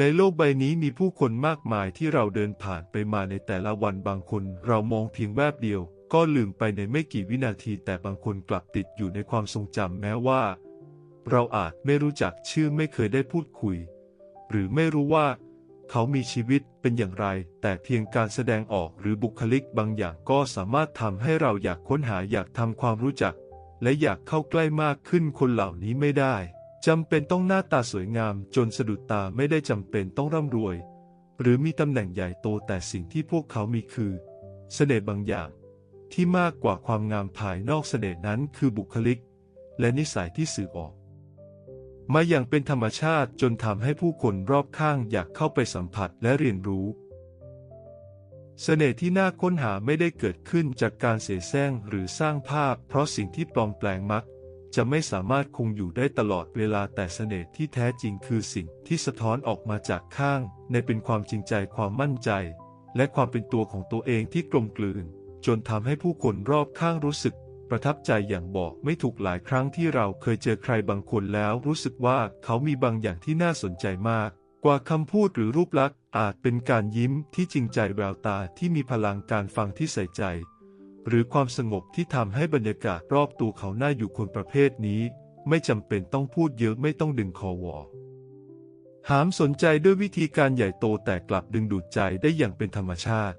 ในโลกใบนี้มีผู้คนมากมายที่เราเดินผ่านไปมาในแต่ละวันบางคนเรามองเพียงแวบเดียว ก็ลืมไปในไม่กี่วินาที แต่บางคนกลับติดอยู่ในความทรงจำแม้ว่า เราอาจไม่รู้จักชื่อไม่เคยได้พูดคุย หรือไม่รู้ว่า เขามีชีวิตเป็นอย่างไร แต่เพียงการแสดงออกหรือบุคลิกบางอย่างก็สามารถทำให้เราอยากค้นหาอยากทำความรู้จัก และอยากเข้าใกล้มากขึ้นคนเหล่านี้ไม่ได้ จำเป็นต้องหน้าตาสวยงามจนสะดุดตาไม่ได้จำเป็นต้องร่ำรวย หรือมีตำแหน่งใหญ่โตแต่สิ่งที่พวกเขามีคือ เสน่ห์บางอย่าง ที่มากกว่าความงามภายนอกเสน่ห์นั้นคือบุคลิก และนิสัยที่สื่อออก มาอย่างเป็นธรรมชาติจนทำให้ผู้คนรอบข้างอยากเข้าไปสัมผัสและเรียนรู้เสน่ห์ที่น่าค้นหาไม่ได้เกิดขึ้นจากการเสแสร้งหรือสร้างภาพ เพราะสิ่งที่ปลอมแปลงมัก จะไม่สามารถคงอยู่ได้ตลอดเวลาแต่เสน่ห์ที่แท้จริงคือสิ่งที่สะท้อนออกมาจากข้าง ในเป็นความจริงใจความมั่นใจ และความเป็นตัวของตัวเองที่กลมกลืน จนทำให้ผู้คนรอบข้างรู้สึก ประทับใจอย่างบอกไม่ถูกหลายครั้งที่เราเคยเจอใครบางคนแล้วรู้สึกว่าเขามีบางอย่างที่น่าสนใจมาก กว่าคำพูดหรือรูปลักษณ์อาจเป็นการยิ้มที่จริงใจแววตาที่มีพลังการฟังที่ใส่ใจ หรือความสงบที่ทำให้บรรยากาศรอบตัวเขาน่าอยู่คนประเภทนี้ ไม่จำเป็นต้องพูดเยอะไม่ต้องดึงคอวอหามสนใจด้วยวิธีการใหญ่โตแต่กลับดึงดูดใจได้อย่างเป็นธรรมชาติ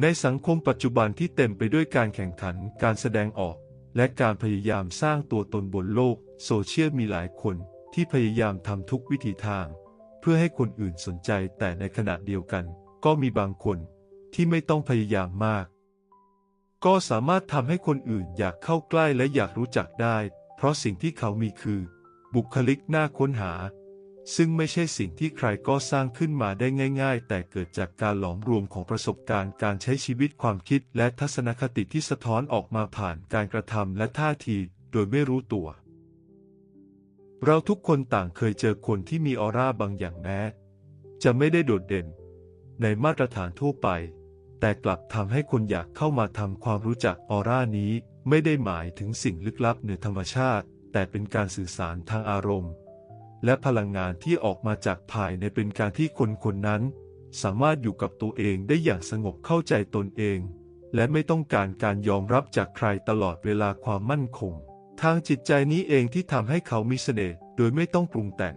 ในสังคมปัจจุบันที่เต็มไปด้วยการแข่งขัน การแสดงออก และการพยายามสร้างตัวตนบนโลก โซเชียลมีหลายคนที่พยายามทำทุกวิธีทาง เพื่อให้คนอื่นสนใจแต่ในขณะเดียวกัน ก็มีบางคนที่ไม่ต้องพยายามมาก ก็สามารถทำให้คนอื่นอยากเข้าใกล้และอยากรู้จักได้ เพราะสิ่งที่เขามีคือ บุคลิกน่าค้นหา ซึ่งไม่ใช่สิ่งที่ใครก็สร้างขึ้นมาได้ง่าย ๆ แต่เกิดจากการหลอมรวมของประสบการณ์การใช้ชีวิตความคิดและทัศนคติที่สะท้อนออกมาผ่านการกระทำและท่าทีโดยไม่รู้ตัว เราทุกคนต่างเคยเจอคนที่มีออร่าบางอย่างแม้จะไม่ได้โดดเด่น ในมาตรฐานทั่วไป แต่กลับทำให้คนอยากเข้ามาทำความรู้จักออร่านี้ ไม่ได้หมายถึงสิ่งลึกลับเหนือธรรมชาติ แต่เป็นการสื่อสารทางอารมณ์ และพลังงานที่ออกมาจากภายในเป็นการที่คนคนนั้น สามารถอยู่กับตัวเองได้อย่างสงบเข้าใจตนเอง และไม่ต้องการการยอมรับจากใครตลอดเวลาความมั่นคง ทางจิตใจนี้เองที่ทำให้เขามีเสน่ห์โดยไม่ต้องปรุงแต่ง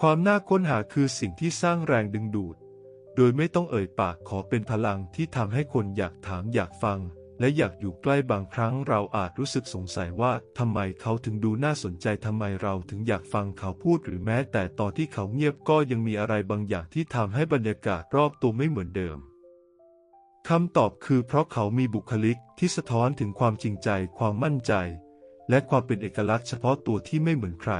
ความน่าค้นหาคือสิ่งที่สร้างแรงดึงดูด โดยไม่ต้องเอ่ยปากขอเป็นพลังที่ทำให้คนอยากถามอยากฟัง และอยากอยู่ใกล้บางครั้งเราอาจรู้สึกสงสัยว่าทำไมเขาถึงดูน่าสนใจทำไมเราถึงอยากฟังเขาพูดหรือแม้แต่ตอนที่เขาเงียบก็ยังมีอะไรบางอย่างที่ทำให้บรรยากาศรอบตัวไม่เหมือนเดิมคำตอบคือเพราะเขามีบุคลิกที่สะท้อนถึงความจริงใจ ความมั่นใจ และความเป็นเอกลักษณ์เฉพาะตัวที่ไม่เหมือนใคร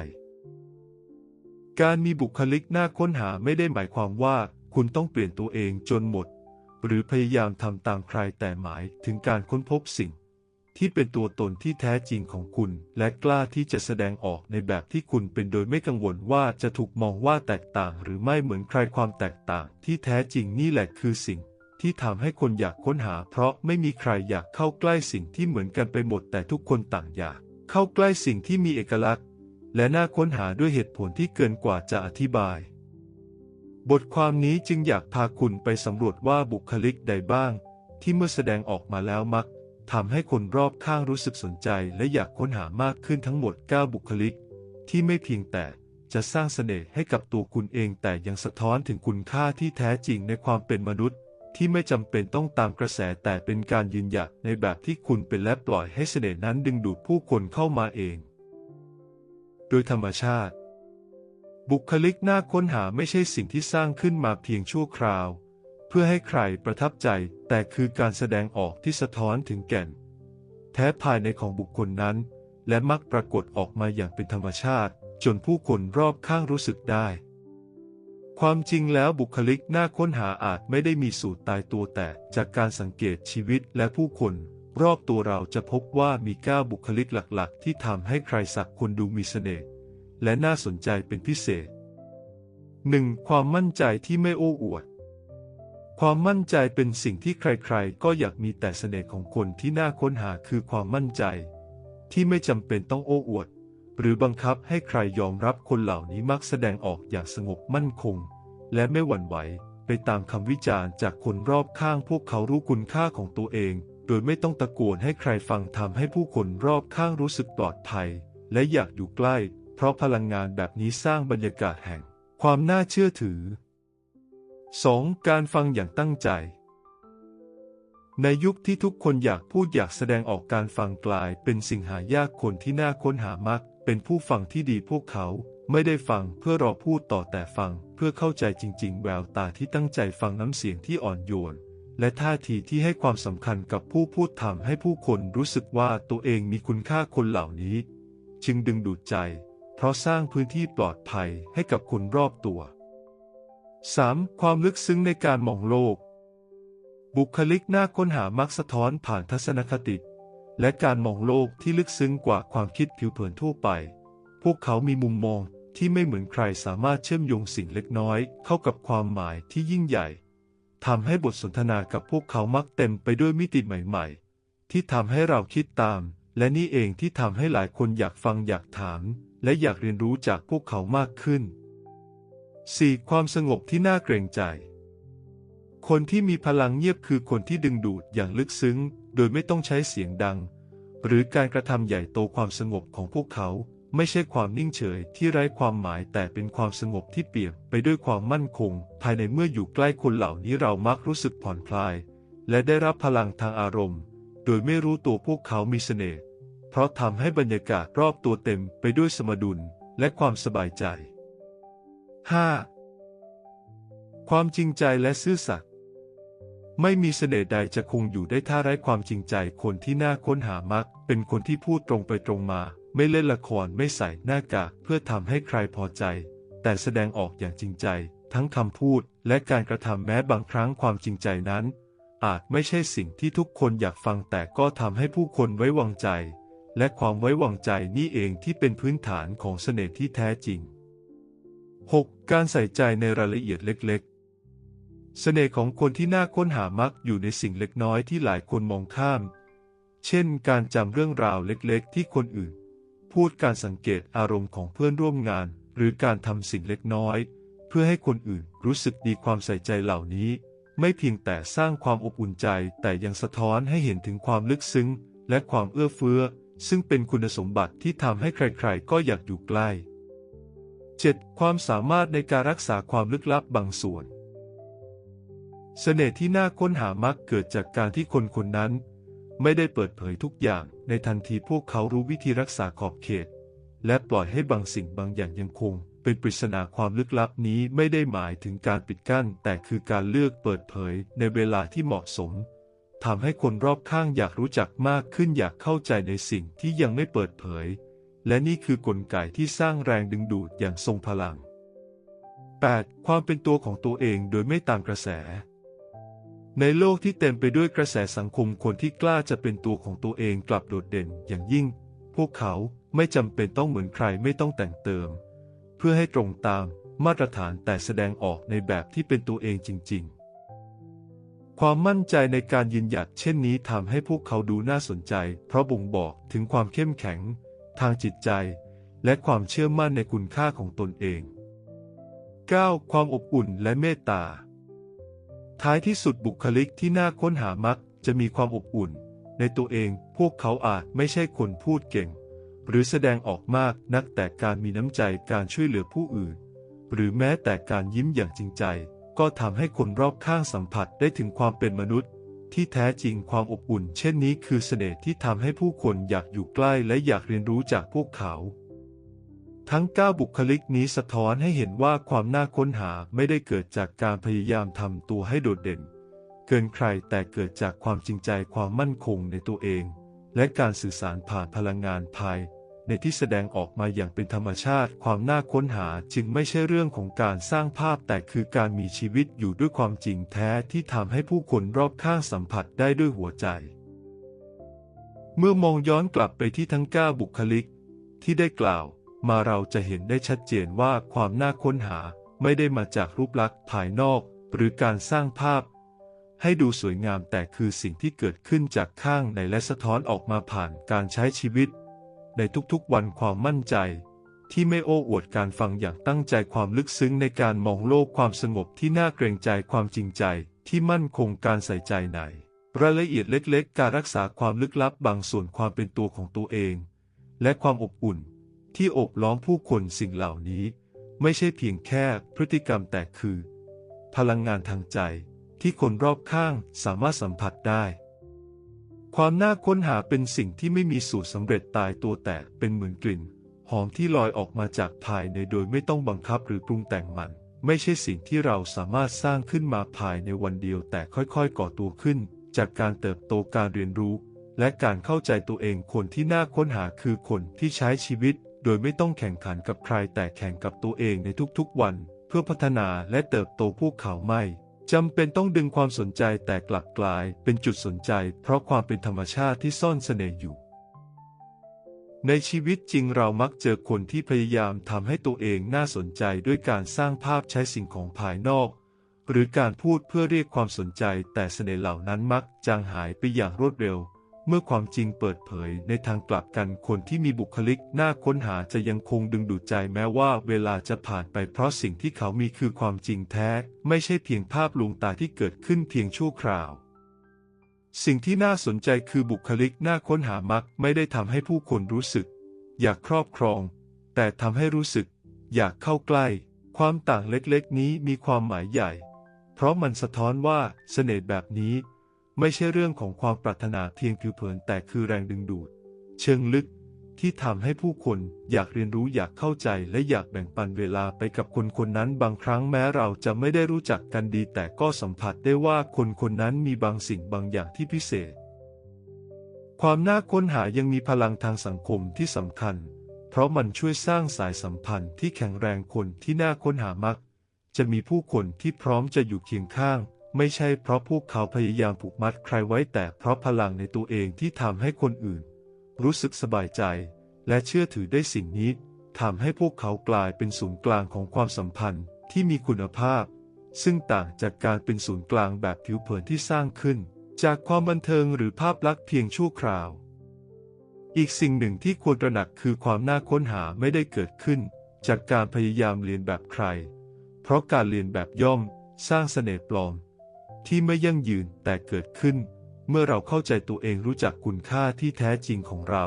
การมีบุคลิกน่าค้นหาไม่ได้หมายความว่า คุณต้องเปลี่ยนตัวเองจนหมด หรือพยายามทำตามใครแต่หมายถึงการค้นพบสิ่ง ที่เป็นตัวตนที่แท้จริงของคุณ และกล้าที่จะแสดงออกในแบบที่คุณเป็นโดยไม่กังวลว่าจะถูกมองว่าแตกต่าง หรือไม่เหมือนใครความแตกต่าง ที่แท้จริงนี่แหละคือสิ่งที่ทำให้คนอยากค้นหา เพราะไม่มีใครอยากเข้าใกล้สิ่งที่เหมือนกันไปหมดแต่ทุกคนต่างอยาก เข้าใกล้สิ่งที่มีเอกลักษณ์ และน่าค้นหาด้วยเหตุผลที่เกินกว่าจะอธิบาย บทความนี้จึงอยากพาคุณไปสำรวจว่าบุคลิกใดบ้าง ที่เมื่อแสดงออกมาแล้วมักทำให้คนรอบข้างรู้สึกสนใจและอยากค้นหามากขึ้นทั้งหมด 9 บุคลิก ที่ไม่เพียงแต่จะสร้างเสน่ห์ให้กับตัวคุณเองแต่ยังสะท้อนถึงคุณค่าที่แท้จริงในความเป็นมนุษย์ ที่ไม่จำเป็นต้องตามกระแสแต่เป็นการยืนหยัดในแบบที่คุณเป็นและปล่อยให้เสน่ห์นั้นดึงดูดผู้คนเข้ามาเอง โดยธรรมชาติ บุคลิกน่าค้นหาไม่ใช่สิ่งที่สร้างขึ้นมาเพียงชั่วคราว เพื่อให้ใครประทับใจแต่คือการแสดงออกที่สะท้อนถึงแก่น แท้ภายในของบุคคลนั้น และมักปรากฏออกมาอย่างเป็นธรรมชาติ จนผู้คนรอบข้างรู้สึกได้ ความจริงแล้วบุคลิกน่าค้นหาอาจไม่ได้มีสูตรตายตัวแต่จากการสังเกตชีวิตและผู้คนรอบตัวเราจะพบว่ามีก้าบุคลิกหลัก ๆ ที่ทำให้ใครสักคนดูมีเสน่ห์ และน่าสนใจเป็นพิเศษ 1. ความมั่นใจที่ไม่โอ้อวด ความมั่นใจเป็นสิ่งที่ใครๆ ก็อยากมีแต่เสน่ห์ของคนที่น่าค้นหาคือความมั่นใจ ที่ไม่จำเป็นต้องโอ้อวด หรือบังคับให้ใครยอมรับคนเหล่านี้มักแสดงออกอย่างสงบมั่นคง และไม่หวั่นไหว ไปตามคำวิจารณ์จากคนรอบข้างพวกเขารู้คุณค่าของตัวเอง โดยไม่ต้องตะโกนให้ใครฟังทำให้ผู้คนรอบข้างรู้สึกปลอดภัย และอยากอยู่ใกล้ เพราะพลังงานแบบนี้สร้างบรรยากาศแห่งความน่าเชื่อถือ 2. การฟังอย่างตั้งใจ ในยุคที่ทุกคนอยากพูดอยากแสดงออกการฟังกลาย เป็นสิ่งหายากคนที่น่าค้นหามักเป็นผู้ฟังที่ดีพวกเขาไม่ได้ฟังเพื่อรอพูดต่อแต่ฟัง เพื่อเข้าใจจริง ๆ แววตาที่ตั้งใจฟังน้ำเสียงที่อ่อนโยน และท่าทีที่ให้ความสำคัญกับผู้พูดทำให้ผู้คนรู้สึกว่าตัวเองมีคุณค่าคนเหล่านี้ จึงดึงดูดใจ เพราะสร้างพื้นที่ปลอดภัยให้กับคนรอบตัว 3. ความลึกซึ้งในการมองโลก บุคลิกน่าค้นหามักสะท้อนผ่านทัศนคติ และการมองโลกที่ลึกซึ้งกว่าความคิดผิวเผินทั่วไป พวกเขามีมุมมองที่ไม่เหมือนใครสามารถเชื่อมโยงสิ่งเล็กน้อย เข้ากับความหมายที่ยิ่งใหญ่ทำให้บทสนทนากับพวกเขามักเต็มไปด้วยมิติใหม่ๆ ที่ทำให้เราคิดตาม และนี่เองที่ทำให้หลายคนอยากฟังอยากถาม และอยากเรียนรู้จากพวกเขามากขึ้น 4. ความสงบที่น่าเกรงใจ คนที่มีพลังเงียบคือคนที่ดึงดูดอย่างลึกซึ้ง โดยไม่ต้องใช้เสียงดัง หรือการกระทำใหญ่โตความสงบของพวกเขา ไม่ใช่ความนิ่งเฉยที่ไร้ความหมายแต่เป็นความสงบที่เปี่ยมไปด้วยความมั่นคง ภายในเมื่ออยู่ใกล้คนเหล่านี้เรามักรู้สึกผ่อนคลาย และได้รับพลังทางอารมณ์ โดยไม่รู้ตัวพวกเขามีเสน่ห์ เพราะทำให้บรรยากาศรอบตัวเต็มไปด้วยสมดุลและความสบายใจ 5. ความจริงใจและซื่อสัตย์ไม่มีเสน่ห์ใดจะคงอยู่ได้ถ้าไร้ความจริงใจคนที่น่าค้นหามัก เป็นคนที่พูดตรงไปตรงมา ไม่เล่นละครไม่ใส่หน้ากากเพื่อทำให้ใครพอใจ แต่แสดงออกอย่างจริงใจ ทั้งคำพูดและการกระทำแม้บางครั้งความจริงใจนั้น อาจไม่ใช่สิ่งที่ทุกคนอยากฟังแต่ก็ทำให้ผู้คนไว้วางใจ และความไว้วางใจนี่เองที่เป็นพื้นฐานของเสน่ห์ที่แท้จริง 6. การใส่ใจในรายละเอียดเล็กๆ เสน่ห์ของคนที่น่าค้นหามักอยู่ในสิ่งเล็กน้อยที่หลายคนมองข้าม เช่น การจำเรื่องราวเล็กๆ ที่คนอื่น พูดการสังเกตอารมณ์ของเพื่อนร่วมงาน หรือการทำสิ่งเล็กน้อย เพื่อให้คนอื่นรู้สึกดีความใส่ใจเหล่านี้ ไม่เพียงแต่สร้างความอบอุ่นใจแต่ยังสะท้อนให้เห็นถึงความลึกซึ้ง และความเอื้อเฟื้อ ซึ่งเป็นคุณสมบัติที่ทำให้ใครๆ ก็อยากอยู่ใกล้ 7. ความสามารถในการรักษาความลึกลับบางส่วน เสน่ห์ที่น่าค้นหามักเกิดจากการที่คนคนนั้น ไม่ได้เปิดเผยทุกอย่างในทันทีพวกเขารู้วิธีรักษาขอบเขต และปล่อยให้บางสิ่งบางอย่างยังคง เป็นปริศนาความลึกลับนี้ไม่ได้หมายถึงการปิดกั้น แต่คือการเลือกเปิดเผยในเวลาที่เหมาะสม ทำให้คนรอบข้างอยากรู้จักมากขึ้นอยากเข้าใจในสิ่งที่ยังไม่เปิดเผย และนี่คือกลไกที่สร้างแรงดึงดูดอย่างทรงพลัง 8. ความเป็นตัวของตัวเองโดยไม่ตามกระแส ในโลกที่เต็มไปด้วยกระแสสังคมคนที่กล้าจะเป็นตัวของตัวเองกลับโดดเด่นอย่างยิ่ง พวกเขาไม่จำเป็นต้องเหมือนใครไม่ต้องแต่งเติม เพื่อให้ตรงตามมาตรฐานแต่แสดงออกในแบบที่เป็นตัวเองจริง ๆ ความมั่นใจในการยืนหยัดเช่นนี้ทำให้พวกเขาดูน่าสนใจ เพราะบ่งบอกถึงความเข้มแข็ง ทางจิตใจ และความเชื่อมั่นในคุณค่าของตนเอง 9. ความอบอุ่นและเมตตา ท้ายที่สุดบุคลิกที่น่าค้นหามักจะมีความอบอุ่น ในตัวเองพวกเขาอาจไม่ใช่คนพูดเก่ง หรือแสดงออกมากนักแต่การมีน้ำใจการช่วยเหลือผู้อื่น หรือแม้แต่การยิ้มอย่างจริงใจ ก็ทำให้คนรอบข้างสัมผัสได้ถึงความเป็นมนุษย์ ที่แท้จริงความอบอุ่น เช่นนี้คือเสน่ห์ที่ทำให้ผู้คนอยากอยู่ใกล้และอยากเรียนรู้จากพวกเขา ทั้ง 9 บุคลิกนี้สะท้อนให้เห็นว่าความน่าค้นหาไม่ได้เกิดจากการพยายามทำตัวให้โดดเด่น เกินใครแต่เกิดจากความจริงใจความมั่นคงในตัวเอง และการสื่อสารผ่านพลังงานภาย ในที่แสดงออกมาอย่างเป็นธรรมชาติ ความน่าค้นหาจึงไม่ใช่เรื่องของการสร้างภาพแต่คือการมีชีวิตอยู่ด้วยความจริงแท้ที่ทำให้ผู้คนรอบข้างสัมผัสได้ด้วยหัวใจ เมื่อมองย้อนกลับไปที่ทั้ง9บุคลิก ที่ได้กล่าว มาเราจะเห็นได้ชัดเจนว่าความน่าค้นหาไม่ได้มาจากรูปลักษณ์ภายนอก หรือการสร้างภาพให้ดูสวยงามแต่คือสิ่งที่เกิดขึ้นจากข้างในและสะท้อนออกมาผ่านการใช้ชีวิต ในทุกๆวันความมั่นใจ ที่ไม่โอ้อวดการฟังอย่างตั้งใจความลึกซึ้งในการมองโลกความสงบที่น่าเกรงใจความจริงใจที่มั่นคงการใส่ใจในรายละเอียดเล็กๆ การรักษาความลึกลับบางส่วนความเป็นตัวของตัวเอง และความอบอุ่น ที่โอบล้อมผู้คนสิ่งเหล่านี้ ไม่ใช่เพียงแค่พฤติกรรมแต่คือ พลังงานทางใจที่คนรอบข้างสามารถสัมผัสได้ ความน่าค้นหาเป็นสิ่งที่ไม่มีสูตรสำเร็จตายตัวแต่เป็นเหมือนกลิ่น หอมที่ลอยออกมาจากภายในโดยไม่ต้องบังคับหรือปรุงแต่งมัน ไม่ใช่สิ่งที่เราสามารถสร้างขึ้นมาภายในวันเดียวแต่ค่อยๆ ก่อตัวขึ้น จากการเติบโตการเรียนรู้ และการเข้าใจตัวเองคนที่น่าค้นหาคือคนที่ใช้ชีวิต โดยไม่ต้องแข่งขันกับใครแต่แข่งกับตัวเองในทุกๆวัน เพื่อพัฒนาและเติบโตพวกเขาไม่ จำเป็นต้องดึงความสนใจแต่กลับกลายเป็นจุดสนใจ เพราะความเป็นธรรมชาติที่ซ่อนเสน่ห์อยู่ ในชีวิตจริงเรามักเจอคนที่พยายามทำให้ตัวเองน่าสนใจด้วยการสร้างภาพใช้สิ่งของภายนอก หรือการพูดเพื่อเรียกความสนใจแต่เสน่ห์เหล่านั้นมักจางหายไปอย่างรวดเร็ว เมื่อความจริงเปิดเผยในทางกลับกันคนที่มีบุคลิกน่าค้นหาจะยังคงดึงดูดใจแม้ว่าเวลาจะผ่านไปเพราะสิ่งที่เขามีคือความจริงแท้ ไม่ใช่เพียงภาพลวงตาที่เกิดขึ้นเพียงชั่วคราว สิ่งที่น่าสนใจคือบุคลิกน่าค้นหามักไม่ได้ทำให้ผู้คนรู้สึก อยากครอบครอง แต่ทำให้รู้สึก อยากเข้าใกล้ ความต่างเล็กๆ นี้มีความหมายใหญ่ เพราะมันสะท้อนว่าเสน่ห์แบบนี้ ไม่ใช่เรื่องของความปรารถนาเพียงผิวเผินแต่คือแรงดึงดูด เชิงลึกที่ทำให้ผู้คนอยากเรียนรู้อยากเข้าใจและอยากแบ่งปันเวลาไปกับคนคนนั้นบางครั้งแม้เราจะไม่ได้รู้จักกันดี แต่ก็สัมผัสได้ว่าคนคนนั้นมีบางสิ่งบางอย่างที่พิเศษ ความน่าค้นหายังมีพลังทางสังคมที่สำคัญ เพราะมันช่วยสร้างสายสัมพันธ์ที่แข็งแรงคนที่น่าค้นหามัก จะมีผู้คนที่พร้อมจะอยู่เคียงข้าง ไม่ใช่เพราะพวกเขาพยายามผูกมัดใครไว้แต่เพราะพลังในตัวเองที่ทำให้คนอื่น รู้สึกสบายใจ และเชื่อถือได้สิ่งนี้ทำให้พวกเขากลายเป็นศูนย์กลางของความสัมพันธ์ที่มีคุณภาพ ซึ่งต่างจากการเป็นศูนย์กลางแบบผิวเผินที่สร้างขึ้น จากความบันเทิงหรือภาพลักษณ์เพียงชั่วคราว อีกสิ่งหนึ่งที่ควรตระหนักคือความน่าค้นหาไม่ได้เกิดขึ้น จากการพยายามเรียนแบบใคร เพราะการเรียนแบบย่อม สร้างเสน่ห์ปลอม ที่ไม่ยั่งยืนแต่เกิดขึ้น เมื่อเราเข้าใจตัวเองรู้จักคุณค่าที่แท้จริงของเรา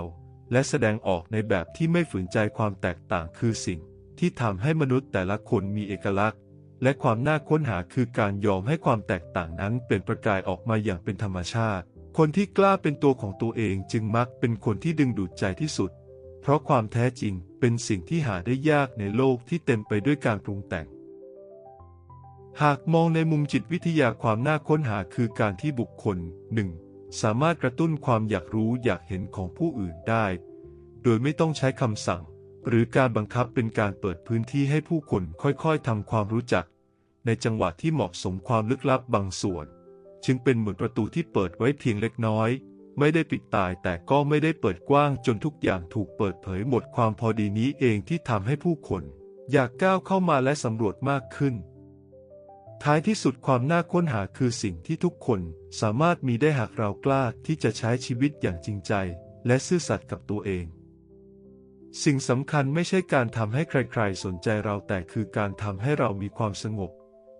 และแสดงออกในแบบที่ไม่ฝืนใจความแตกต่างคือสิ่ง ที่ทำให้มนุษย์แต่ละคนมีเอกลักษณ์ และความน่าค้นหาคือการยอมให้ความแตกต่างนั้นเป็นประกายออกมาอย่างเป็นธรรมชาติ คนที่กล้าเป็นตัวของตัวเองจึงมักเป็นคนที่ดึงดูดใจที่สุด เพราะความแท้จริงเป็นสิ่งที่หาได้ยากในโลกที่เต็มไปด้วยการปรุงแต่ง หากมองในมุมจิตวิทยาความน่าค้นหาคือการที่บุคคลหนึ่งสามารถกระตุ้นความอยากรู้อยากเห็นของผู้อื่นได้ โดยไม่ต้องใช้คำสั่ง หรือการบังคับเป็นการเปิดพื้นที่ให้ผู้คนค่อยๆทำความรู้จัก ในจังหวะที่เหมาะสมความลึกลับบางส่วน จึงเป็นเหมือนประตูที่เปิดไว้เพียงเล็กน้อย ไม่ได้ปิดตายแต่ก็ไม่ได้เปิดกว้างจนทุกอย่างถูกเปิดเผยหมดความพอดีนี้เองที่ทำให้ผู้คน อยากก้าวเข้ามาและสำรวจมากขึ้น ท้ายที่สุดความน่าค้นหาคือสิ่งที่ทุกคนสามารถมีได้หากเรากล้าที่จะใช้ชีวิตอย่างจริงใจ และซื่อสัตย์กับตัวเอง สิ่งสำคัญไม่ใช่การทำให้ใครๆ สนใจเราแต่คือการทำให้เรามีความสงบ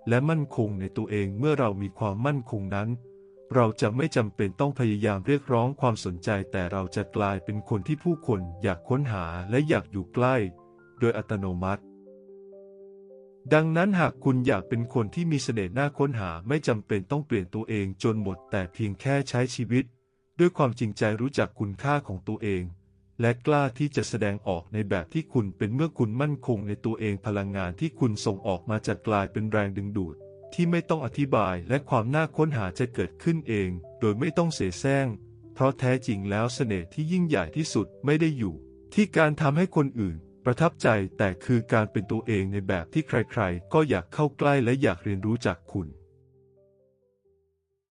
และมั่นคงในตัวเองเมื่อเรามีความมั่นคงนั้น เราจะไม่จำเป็นต้องพยายามเรียกร้องความสนใจ แต่เราจะกลายเป็นคนที่ผู้คนอยากค้นหาและอยากอยู่ใกล้ โดยอัตโนมัติ ดังนั้นหากคุณอยากเป็นคนที่มีเสน่ห์น่าค้นหาไม่จำเป็นต้องเปลี่ยนตัวเองจนหมด แต่เพียงแค่ใช้ชีวิต ด้วยความจริงใจรู้จักคุณค่าของตัวเอง และกล้าที่จะแสดงออกในแบบที่คุณเป็นเมื่อคุณมั่นคงในตัวเองพลังงานที่คุณส่งออกมาจะกลายเป็นแรงดึงดูด ที่ไม่ต้องอธิบายและความน่าค้นหาจะเกิดขึ้นเอง โดยไม่ต้องเสแสร้งเพราะแท้จริงแล้วเสน่ห์ที่ยิ่งใหญ่ที่สุดไม่ได้อยู่ ที่การทำให้คนอื่น ประทับใจแต่คือการเป็นตัวเองในแบบที่ใครๆ ก็อยากเข้าใกล้และอยากเรียนรู้จากคุณ